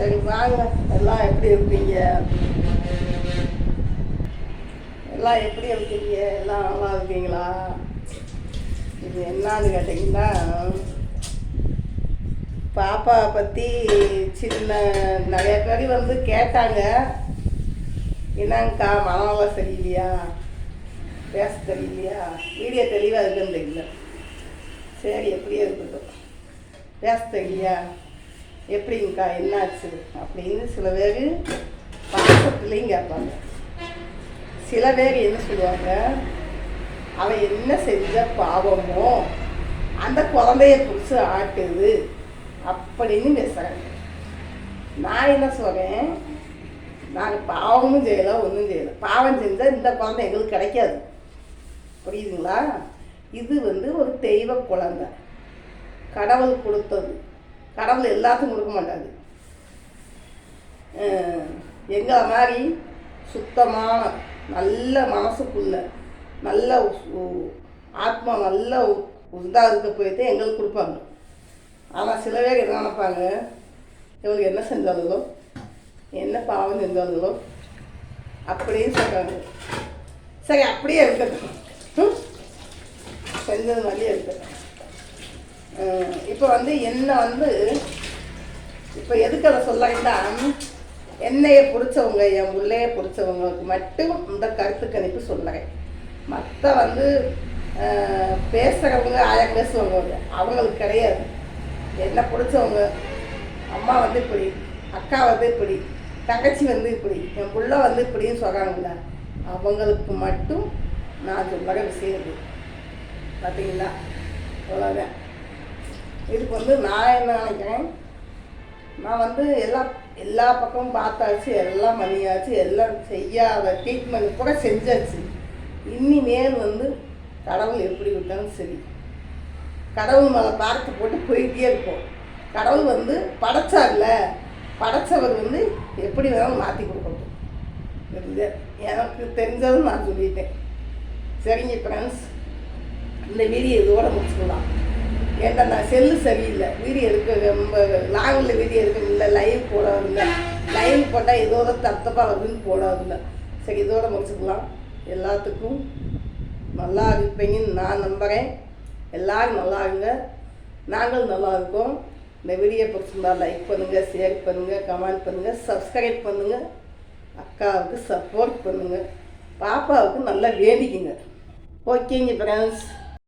சரி வாங்க. எல்லாம் எப்படி இருக்கீங்க? எல்லாம் எப்படி இருக்கீங்க? எல்லாம் நல்லா இருக்கீங்களா? இது என்னன்னு கேட்டிங்கன்னா பாப்பா பற்றி சின்ன நிறைய பேர் வந்து கேட்டாங்க. என்னங்கக்கா மனநலம் சரியில்லையா? பேச தெரியலையா? வீடியோ தெளிவாக இருக்குன்னு தெரியல. சரி எப்படியே இருக்கட்டும். பேச தெரியலையா? எப்படிங்கக்கா என்னாச்சு? அப்படின்னு சில பேர் பாசத்துலேயும் கேட்பாங்க. சில பேர் என்ன சொல்லுவாங்க? அவன் என்ன செஞ்ச பாவமோ அந்த குழந்தைய பிடிச்சி ஆட்டுது அப்படின்னு பேசுகிறாங்க நான் என்ன சொல்கிறேன் நாங்கள் பாவமும் செய்யலை ஒன்றும் செய்யலை. பாவம் செஞ்சால் இந்த குழந்தை எங்களுக்கு கிடைக்காது. புரியுதுங்களா? இது வந்து ஒரு தெய்வ குழந்தை. கடவுள் கொடுத்தது. கடவுள் எல்லாத்துக்கும் கொடுக்க மாட்டாது எங்கள் எங்களை மாதிரி சுத்தமான நல்ல மனசுக்குள்ள நல்ல ஆத்மா நல்ல உதா இருக்க போயிட்டு எங்களுக்கு கொடுப்பாங்க. ஆனால் சில பேர் என்ன நினைப்பாங்க? இவங்களுக்கு என்ன செஞ்சாலுங்களோ என்ன பாவம் செஞ்சாலுங்களோ அப்படின்னு சொல்கிறாங்க சரி அப்படியே இருக்கட்டும். ம்? செஞ்சது மாதிரியே இருக்கட்டும். இப்போ வந்து என்ன வந்து இப்போ எதுக்கு அதை சொல்லலைன்னா என்னைய பிடிச்சவங்க என் உள்ளைய பிடிச்சவங்களுக்கு மட்டும் இந்த கருத்து கணிப்பு சொல்லுறேன் மற்ற வந்து பேசுகிறவங்க ஆயிரம் பேசுவாங்க. அவங்க. அவங்களுக்கு கிடையாது. என்ன பிடிச்சவங்க அம்மா வந்து இப்படி அக்கா வந்து இப்படி தங்கச்சி வந்து இப்படி என் பிள்ளை வந்து இப்படின்னு சொல்கிறாங்கல்ல அவங்களுக்கு மட்டும் நான் சொல்லுற விஷயம் பார்த்தீங்களா அவ்வளோதான் இதுக்கு வந்து நான் என்ன நினைக்கிறேன்? நான் வந்து எல்லா எல்லா பக்கமும் பார்த்தாச்சு எல்லாம் பண்ணியாச்சு எல்லாம் செய்யாத ட்ரீட்மெண்ட் கூட செஞ்சாச்சு. இனிமேல் வந்து கடவுள் எப்படி விட்டாலும் சரி. கடவுள் மேலே பார்த்து போட்டு போயிட்டே இருப்போம். கடவுள் வந்து படைச்சார்ல படைச்சவர் வந்து எப்படி வேணாலும் மாற்றி கொடுக்கட்டும். எனக்கு தெரிஞ்சதும் நான் சொல்லிட்டேன். சரிங்க ஃப்ரெண்ட்ஸ் இந்த வீடியோ இதோட முடிச்சுக்கலாம். ஏன்டா நான் செல்லு சரியில்லை? வீடியோ எடுக்க ரொம்ப லாங்கில் வீடியோ எடுக்க இல்லை லைவ் போடாதுங்க. லைவ் போட்டால் ஏதோ தத்தப்பாக வருதுன்னு போடாதுங்க. சரி இதோட முடிச்சுக்கலாம். எல்லாத்துக்கும் நல்லா இருப்பீங்கன்னு நான் நம்புகிறேன் எல்லோரும் நல்லா இருங்க. நாங்களும் நல்லா இருக்கோம். இந்த வீடியோ பிடிச்சிருந்தா லைக் பண்ணுங்கள் ஷேர் பண்ணுங்கள் கமெண்ட் பண்ணுங்கள் சப்ஸ்கிரைப் பண்ணுங்கள் அக்காவுக்கு சப்போர்ட் பண்ணுங்கள் பாப்பாவுக்கு நல்லா வேண்டிக்குங்க. ஓகேங்க ஃப்ரெண்ட்ஸ்